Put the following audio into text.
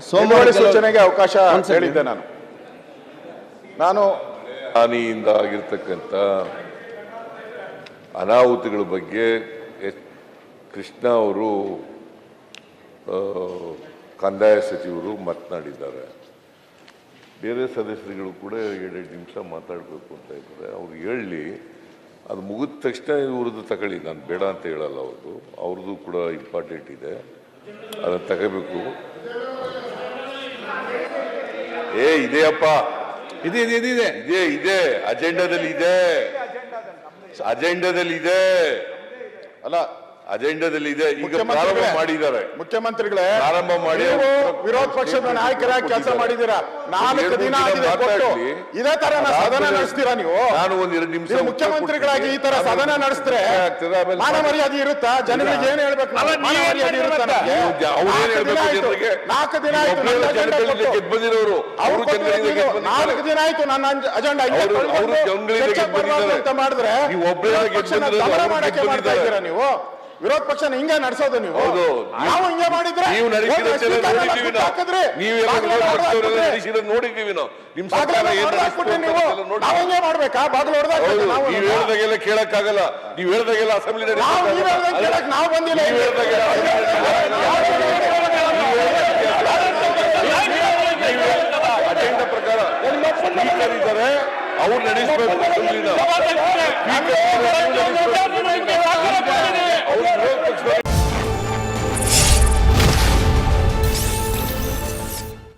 ಸೋಮವಾರ ಸೂಚನೆಗೆ ಅವಕಾಶ ಹೇಳಿದ್ದೆ ನಾನು. ನಾನು ಹಾನಿಯಿಂದ ಆಗಿರ್ತಕ್ಕಂಥ ಅನಾಹುತಗಳ ಬಗ್ಗೆ ಕೃಷ್ಣ ಅವರು ಕಂದಾಯ ಸಚಿವರು ಮಾತನಾಡಿದ್ದಾರೆ. ಬೇರೆ ಸದಸ್ಯರುಗಳು ಕೂಡ ಎರಡೆರಡು ನಿಮಿಷ ಮಾತಾಡಬೇಕು ಅಂತ ಇದ್ದಾರೆ. ಅವ್ರು ಹೇಳಿ ಅದು ಮುಗಿದ ತಕ್ಷಣ ಇವ್ರದ್ದು ತಗೊಳ್ಳಿ. ನಾನು ಬೇಡ ಅಂತ ಹೇಳಲ್ಲ ಅವ್ರದ್ದು. ಅವ್ರದ್ದು ಕೂಡ ಇಂಪಾರ್ಟೆಂಟ್ ಇದೆ. ಅದನ್ನು ತಗೋಬೇಕು ಏ ಇದೆಯಪ್ಪ. ಇದೆ ಇದೆ ಇದೆ ಇದೆ. ಇದೆ ಇದೆ. ಅಜೆಂಡಾದಲ್ಲಿ ಇದೆ. ಅಜೆಂಡಾದಲ್ಲಿ ಇದೆ. ಅಲ್ಲ ಅಜೆಂಡಾದಲ್ಲಿ ಇದೆ ಈಗ ಮುಖ್ಯಮಂತ್ರಿಗಳೇ- ಪ್ರಾರಂಭ ಮಾಡಿದ್ದಾರೆ. ಮುಖ್ಯಮಂತ್ರಿಗಳೇ ಪ್ರಾರಂಭ ಮಾಡಿ ವಿರೋಧ ಪಕ್ಷದ ನಾಯಕರಾಗಿ ಕೆಲಸ ಮಾಡಿದ್ದೀರಾ? ನಾಲ್ಕು ಎರಡು ದಿನ ಇದೇ ತರ ಸದನ ನಡೆಸ್ತೀರಾ ನೀವು? ನಾನು ಒಂದ್ ಎರಡು ನಿಮಿಷ ಮುಖ್ಯಮಂತ್ರಿಗಳಾಗಿ ಈ ತರ ಸದನ ನಡೆಸಿದ್ರೆ ಮಾನ ಮರ್ಯಾದೆ ಇರುತ್ತಾ? ಜನರಿಗೆ ಏನ್ ಹೇಳ್ಬೇಕು ನಾಲ್ಕು ದಿನ ಆಯ್ತು. ಬಂದಿರೋರು ನಾಲ್ಕು ದಿನ ಆಯ್ತು. ನನ್ನ ಅಂಜ- ಅಜೆಂಡಾ. ಮಾಡಿದ್ರೆ ನೀವು? ವಿರೋಧ ಪಕ್ಷನ ನೀವು ಹಿಂಗೆ ನಡೆಸೋದು ನೀವು. ನಾವು ಹಿಂಗೆ ಮಾಡಿದ್ರೆ ನೀವು ಹಾಕಿದ್ರಿ. ನಡೆಸಿರೋದು ನೋಡಿದ್ದೀವಿ ನಾವು ನಿಮ್ ಸರ್ಕಾರ ನೀವು ನಾವು ಹಿಂಗೆ ಮಾಡ್ಬೇಕಾ ಬಾಗಿಲು ಹೊಡೆದಾಗ ನಾವು ನೀವ್ ಹೇಳ್ದಾಗೆಲ್ಲ ಕೇಳಕ್ಕಾಗಲ್ಲ ನೀವ್ ಹೇಳ್ದಾಗೆಲ್ಲ ಅಸೆಂಬ್ಲಿ ನಾವು ನೀವ್ ಹೇಳ್ದಂಗೆ ಕೇಳಕ್ ನಾವು ಬಂದಿಲ್ಲ ನೀವು ಹೇಳ್ದಾಗೆಲ್ಲ ಅಜೆಂಡಾ ಪ್ರಕಾರ ಸ್ಪೀಕರ್ ಇದ್ದಾರೆ ಅವ್ರು ನಡೆಸಬೇಕು